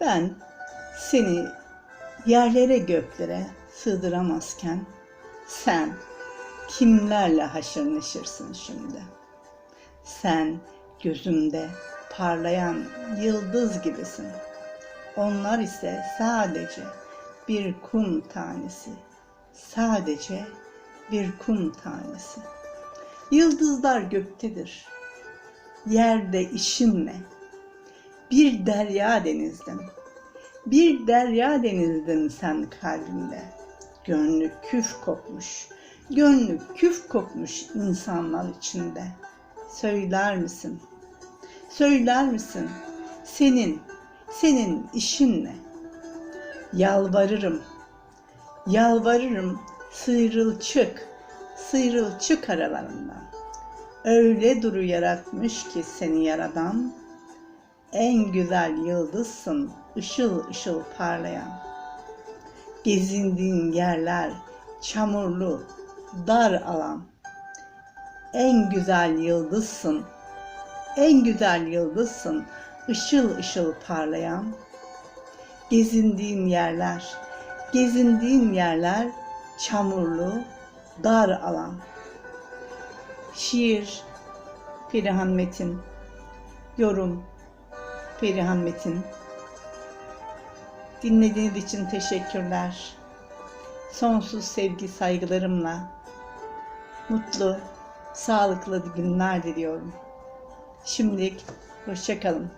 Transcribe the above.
Ben seni yerlere göklere sığdıramazken sen kimlerle haşır neşirsin şimdi? Sen gözümde parlayan yıldız gibisin. Onlar ise sadece bir kum tanesi. Sadece bir kum tanesi. Yıldızlar göktedir. Yerde işin ne? Bir derya denizdin. Bir derya denizdin sen kalbimde. Gönlü küf kopmuş. Gönlü küf kopmuş insanlar içinde. Söyler misin? Söyler misin? Senin, senin işin ne? Yalvarırım. Yalvarırım sıyrıl çık. Sıyrıl çık aralarından. Öyle duru yaratmış ki seni yaradan en güzel yıldızsın ışıl ışıl parlayan. Gezindiğin yerler çamurlu, dar alan. En güzel yıldızsın, en güzel yıldızsın ışıl ışıl parlayan. Gezindiğin yerler, gezindiğin yerler çamurlu, dar alan. Şiir Perihan Metin Yorum Perihan Metin Dinlediğiniz için teşekkürler. Sonsuz sevgi saygılarımla mutlu, sağlıklı günler diliyorum. Şimdilik hoşçakalın.